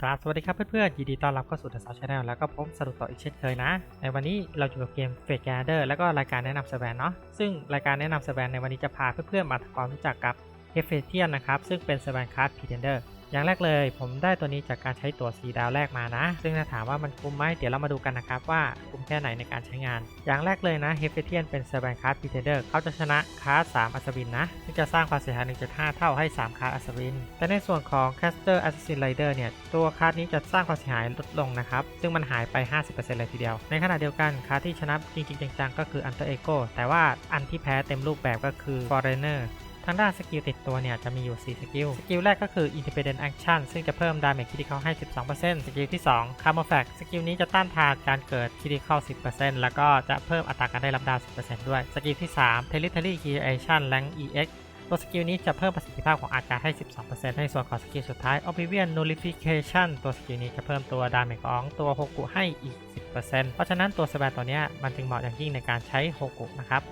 ครับสวัสดีครับเพื่อนๆ ยินดีต้อนรับเข้าสู่ The South Channel แล้วก็ผมสรุปต่ออีกเช่นเคยนะ ในวันนี้เราอยู่กับเกม f a t e g a t h e r แล้วก็รายการแนะนำสแวนเนาะ ซึ่งรายการแนะนำสแวนในวันนี้จะพาเพื่อนๆ มาทำความรู้จักกับ h e f e t i a n นะครับ ซึ่งเป็นสแวนคาร์ด Pretender อย่างแรกเลยผมได้ตัวนี้จากการใช้ตัวสีดาวแรกมานะ ซึ่งถ้าถามว่ามันคุ้มไหมเดี๋ยวเรามาดูกันนะครับว่าคุ้มแค่ไหนในการใช้งาน อย่างแรกเลยนะ h e f e t i a n เป็นสแวนคาร์ด Pretender เขาจะชนะคาร์ด3อัศวินนะซึ่งจะสร้างความเสียหาย 1.5 เท่าให้ 3 คาร์ดอัศวิน แต่ในส่วนของ Caster Assassin Rider เนี่ยตัวคาร์ดนี้จะสร้างความเสียหายลดลงนะครับ ซึ่งมันหายไป 50%เลยทีเดียว ในขณะเดียวกันคาร์ดที่ชนะจริงๆจังๆก็คือ Alter Ego แต่ว่าอันที่แพ้เต็มรูปแบบก็คือ Foreigner ทางด้านสกิลติดตัวเนี่ยจะมีอยู่ 4 สกิล สกิลแรกก็คือ Independent Action ซึ่งจะเพิ่มดาเมจคริติคอลให้ 12%สกิลที่ 2 Camouflage สกิลนี้จะต้านทานการเกิดคริติคอล10%แล้วก็จะเพิ่มอัตราการได้รับดาว 10%ด้วย สกิลที่ 3 Territory Creation Rank EX ตัวสกิลนี้จะเพิ่มประสิทธิภาพของอาการให้ 12%ในส่วนของสกิลสุดท้าย Oblivion Nullification ตัวสกิลนี้จะเพิ่มตัวดาเมจของตัวโฮกุให้อีก 10%เพราะฉะนั้นตัวสแบนตัวนี้มันจึงเหมาะอย่างยิ่งในการใช้โฮกุนะครับ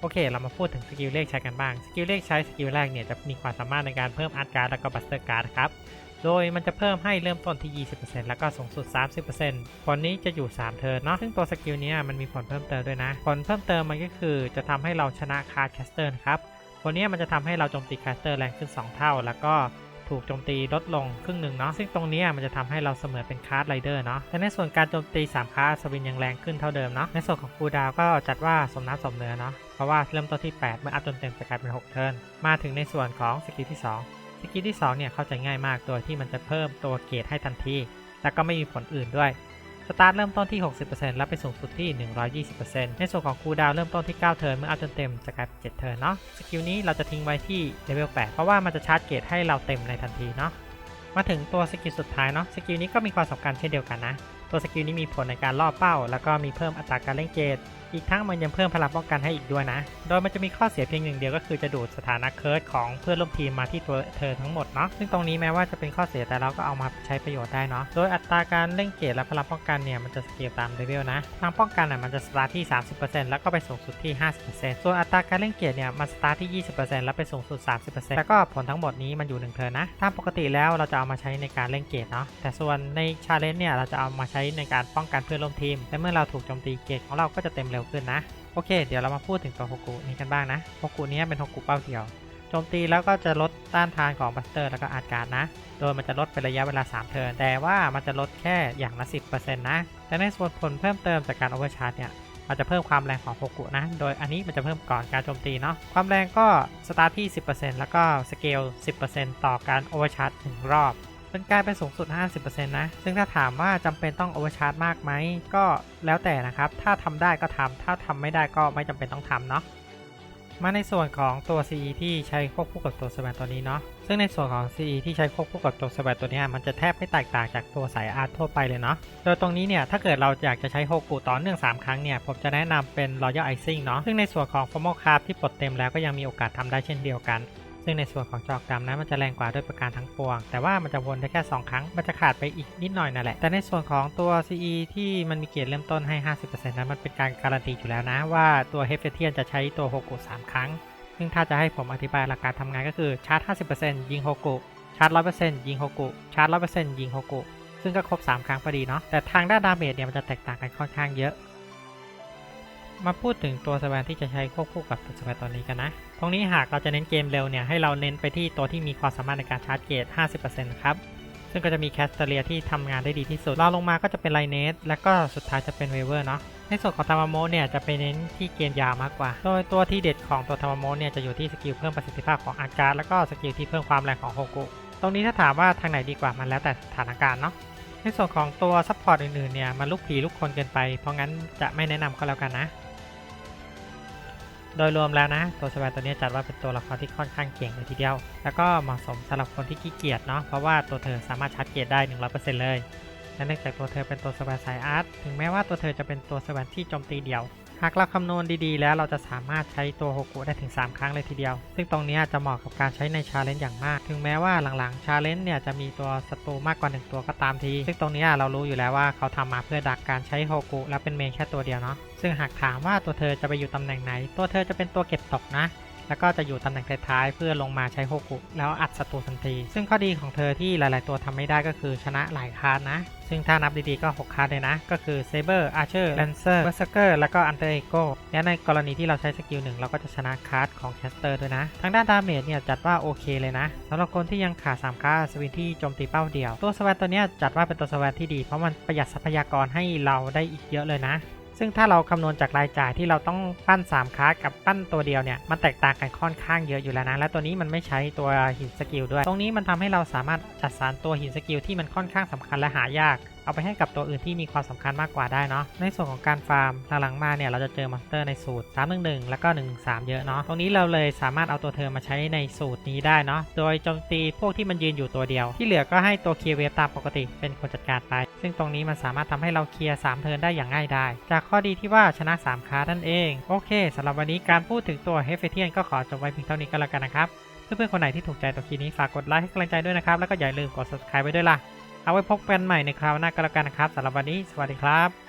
โอเค เรามาพูดถึงสกิลเลขใช้กันบ้าง สกิลเลขใช้สกิลแรกเนี่ยจะมีความสามารถในการเพิ่มอาร์ตการ์ดแล้วก็บัสเตอร์การ์ดครับ โดยมันจะเพิ่มให้เริ่มต้นที่ 20%แล้วก็สูงสุด 30%ผลนี้จะอยู่ 3 เทิร์นเนาะ ซึ่งตัวสกิลนี้มันมีผลเพิ่มเติมด้วยนะ ผลเพิ่มเติมมันก็คือจะทำให้เราชนะคาร์ดแคสเตอร์ครับ ผลนี้มันจะทำให้เราโจมตีแคสเตอร์แรงขึ้น 2 เท่า แล้วก็ ถูกโจมตีลดลงครึ่งหนึ่งเนาะซึ่งตรงนี้มันจะทำให้เราเสมอเป็นคาร์ดไรเดอร์เนาะแต่ในส่วนการโจมตี 3คาร์ดสวินยังแรงขึ้นเท่าเดิมเนาะในส่วนของคูดาวก็จัดว่าสมน้ำสมเนื้อเนาะเพราะว่าเริ่มต้นที่ 8 เมื่ออัพจนเต็มจะกลายเป็น 6 เทิร์นมาถึงในส่วนของสกิลที่2สกิลที่2เนี่ยเข้าใจง่ายมากโดยที่มันจะเพิ่มตัวเกรดให้ทันทีแล้วก็ไม่มีผลอื่นด้วย สตาร์ทเริ่มต้นที่ 60%และไปสูงสุดที่ 120%ในส่วนของคูลดาวเริ่มต้นที่ 9 เทิร์นเมื่ออัพจนเต็มจะกลายเป็น 7 เทิร์นเนาะ สกิลนี้เราจะทิ้งไว้ที่เลเวล 8 เพราะว่ามันจะชาร์จเกรดให้เราเต็มในทันทีเนาะ มาถึงตัวสกิลสุดท้ายเนาะ สกิลนี้ก็มีความสำคัญเช่นเดียวกันนะ ตัวสกิลนี้มีผลในการล่อเป้า แล้วก็มีเพิ่มอัตราการเล่นเกตอีกทั้งมันยังเพิ่มพลังป้องกันให้อีกด้วยนะ โดยมันจะมีข้อเสียเพียงหนึ่งเดียวก็คือจะดูดสถานะเคิร์ดของเพื่อนร่วมทีมมาที่ตัวเธอทั้งหมดเนาะ ซึ่งตรงนี้แม้ว่าจะเป็นข้อเสียแต่เราก็เอามาใช้ประโยชน์ได้เนาะ โดยอัตราการเล่นเกตและพลังป้องกันเนี่ยมันจะสเกลตามเลเวลนะ พลังป้องกันอะมันจะสตาร์ทที่ 30%แล้วก็ไปสูงสุดที่ 50%ส่วนอัตราการเล่นเกตเนี่ยมันสตาร์ทที่ 20%แล้วไปสูงสุด 30%แล้วก็ผลทั้งหมดนี้มันอยู่1เทิร์นนะ ตามปกติแล้วเราจะเอามาใช้ในการเล่นเกตเนาะ แต่ส่วนในชาเลนจ์เนี่ยเราจะเอามาใช้ในการป้องกันเพื่อนร่วมทีม และเมื่อเราถูกโจมตีเกตของเราก็จะเต็มเร็วขึ้นนะ โอเค เดี๋ยวเรามาพูดถึงตัวโฮกุนี้กันบ้างนะโฮกุนี้เป็นโฮกุเป้าเดียวโจมตีแล้วก็จะลดต้านทานของบัสเตอร์แล้วก็อาการนะ โดยมันจะลดเป็นระยะเวลา 3 เทิร์น แต่ว่ามันจะลดแค่อย่างละ 10%นะ แต่ในส่วนผลเพิ่มเติมจากการโอเวอร์ชาร์จเนี่ยมันจะเพิ่มความแรงของโฮกุนะ โดยอันนี้มันจะเพิ่มก่อนการโจมตีเนาะ ความแรงก็สตาร์ทที่ 10%แล้วก็สเกล 10%ต่อการโอเวอร์ชาร์จหนึ่งรอบ เป็นการเป็นสูงสุด 50%นะ ซึ่งถ้าถามว่าจำเป็นต้องโอเวอร์ชาร์จมากไหม ก็แล้วแต่นะครับ ถ้าทำได้ก็ทำถ้าทำไม่ได้ก็ไม่จำเป็นต้องทำเนาะ มาในส่วนของตัว CE ที่ใช้ควบคู่กับตัวสแบนตัวนี้เนาะ ซึ่งในส่วนของ CE ที่ใช้ควบคู่กับตัวสแบนตัวเนี้ยมันจะแทบไม่แตกต่างจากตัวสายอาร์ทั่วไปเลยเนาะ โดยตรงนี้เนี่ยถ้าเกิดเราอยากจะใช้โฮกุต่อเนื่อง 3 ครั้งเนี่ยผมจะแนะนำเป็น Royal Icing เนาะ ซึ่งในส่วนของ Formal Craft ที่ปลดเต็มแล้วก็ยังมีโอกาสทำได้เช่นเดียวกัน ซึ่งในส่วนของจอกดำนั้นมันจะแรงกว่าด้วยประการทั้งปวง แต่ว่ามันจะวนได้แค่ 2 ครั้ง มันจะขาดไปอีกนิดหน่อยนั่นแหละ แต่ในส่วนของตัว CE ที่มันมีเกรดเริ่มต้นให้ 50%นั้นมันเป็นการการันตีอยู่แล้วนะ ว่าตัวเฮฟเฟเทียนจะใช้ตัวโฮกุ3ครั้ง ซึ่งถ้าจะให้ผมอธิบายหลักการทำงานก็คือชาร์จ 50%ยิงโฮกุชาร์จ 100%ยิงโฮกุชาร์จ 100%ยิงโฮกุซึ่งก็ครบ 3 ครั้งพอดีเนาะแต่ทางด้านดาเมจเนี่ยมันจะแตกต่างกันค่อนข้างเยอะ มาพูดถึงตัวสแวนที่จะใช้ควบคู่กับตัวสแวนตัวนี้กันนะ ตรงนี้หากเราจะเน้นเกมเร็วเนี่ยให้เราเน้นไปที่ตัวที่มีความสามารถในการชาร์จเกต 50%ครับ ซึ่งก็จะมีแคสเตเลียที่ทำงานได้ดีที่สุดรองลงมาก็จะเป็นไลเนสและก็สุดท้ายจะเป็นเวเวอร์เนาะ ในส่วนของทามาโมเนี่ยจะไปเน้นที่เกมยาวมากกว่า โดยตัวที่เด็ดของตัวทามาโมเนี่ยจะอยู่ที่สกิลเพิ่มประสิทธิภาพของอาการแล้วก็สกิลที่เพิ่มความแรงของโฮกุ ตรงนี้ถ้าถามว่าทางไหนดีกว่ามันแล้วแต่สถานการณ์เนาะในส่วนของตัวซัพพอร์ตอื่นๆเนี่ยมันลูกผีลูกคนเกินไป เพราะงั้นจะไม่แนะนำก็แล้วกันนะ โดยรวมแล้วนะ ตัวสแวนตัวนี้จัดว่าเป็นตัวละครที่ค่อนข้างเก่งเลยทีเดียว แล้วก็เหมาะสมสำหรับคนที่ขี้เกียจเนาะเพราะว่าตัวเธอสามารถชาร์จเกียรได้ 100%เลย และเนื่องจากตัวเธอเป็นตัวสแวนสายอาร์ตถึงแม้ว่าตัวเธอจะเป็นตัวสแวนที่โจมตีเดี่ยว หากเราคำนวณดีๆ แล้วเราจะสามารถใช้ตัวโฮกุได้ถึง 3 ครั้งเลยทีเดียว ซึ่งตรงนี้จะเหมาะกับการใช้ในชาเลนจ์อย่างมาก ถึงแม้ว่าหลังๆชาเลนจ์เนี่ยจะมีตัวศัตรูมากกว่า 1 ตัวก็ตามที ซึ่งตรงนี้เรารู้อยู่แล้วว่าเขาทำมาเพื่อดักการใช้โฮกุและเป็นเมนแค่ตัวเดียวเนาะ ซึ่งหากถามว่าตัวเธอจะไปอยู่ตำแหน่งไหน ตัวเธอจะเป็นตัวเก็บตกนะ แล้วก็จะอยู่ตำแหน่งท้ายๆเพื่อลงมาใช้โฮกุแล้วอัดศัตรูทันที ซึ่งข้อดีของเธอที่หลาย ๆ ตัวทำไม่ได้ก็คือชนะหลายคาร์ดนะ ซึ่งถ้านับดี ๆ ก็ 6 คาร์ดเลยนะ ก็คือ Saber Archer Lancer Berserker แล้วก็ Under Ego และในกรณีที่เราใช้สกิลหนึ่งเราก็จะชนะคาร์ดของแคสเตอร์ด้วยนะ ทางด้านดาเมจเนี่ยจัดว่าโอเคเลยนะสำหรับคนที่ยังขาด3คาร์ดสวินที่โจมตีเป้าเดียว ตัวสวัสดตัวเนี้ยจัดว่าเป็นตัวสวัสดที่ดีเพราะมันประหยัดทรัพยากรให้เราได้อีกเยอะเลยนะ ซึ่งถ้าเราคำนวณจากรายจ่ายที่เราต้องปั้น3คาร์ดกับปั้นตัวเดียวเนี่ยมันแตกต่างกันค่อนข้างเยอะอยู่แล้วนะ และตัวนี้มันไม่ใช้ตัวหินสกิลด้วย ตรงนี้มันทำให้เราสามารถจัดสรรตัวหินสกิลที่มันค่อนข้างสำคัญและหายาก เอาไปให้กับตัวอื่นที่มีความสำคัญมากกว่าได้เนาะ ในส่วนของการฟาร์มหลังๆมาเนี่ยเราจะเจอมอนสเตอร์ในสูตร 311 แล้วก็ 113 เยอะเนาะ ตรงนี้เราเลยสามารถเอาตัวเธอมาใช้ในสูตรนี้ได้เนาะ โดยโจมตีพวกที่มันยืนอยู่ตัวเดียว ที่เหลือก็ให้ตัวเคลียร์เวฟตามปกติเป็นคนจัดการไป ซึ่งตรงนี้มันสามารถทำให้เราเคลียร์3เทิร์นได้อย่างง่ายไดายจากข้อดีที่ว่าชนะ 3คาดนั่นเอง โอเคสำหรับวันนี้การพูดถึงตัวเฮฟเฟเทียนก็ขอจบไว้เพียงเท่านี้ก็แล้วกันนะครับเพื่อนๆคนไหนที่ถูกใจตัวคลิปนี้ฝากกดไลค์ให้กำลังใจด้วยนะครับแล้วก็อย่าลืมกด subscribe ไว้ด้วยล่ะ เอาไว้พบกันใหม่ในคราวหน้าก็แล้วกันนะครับสำหรับวันนี้ สวัสดีครับ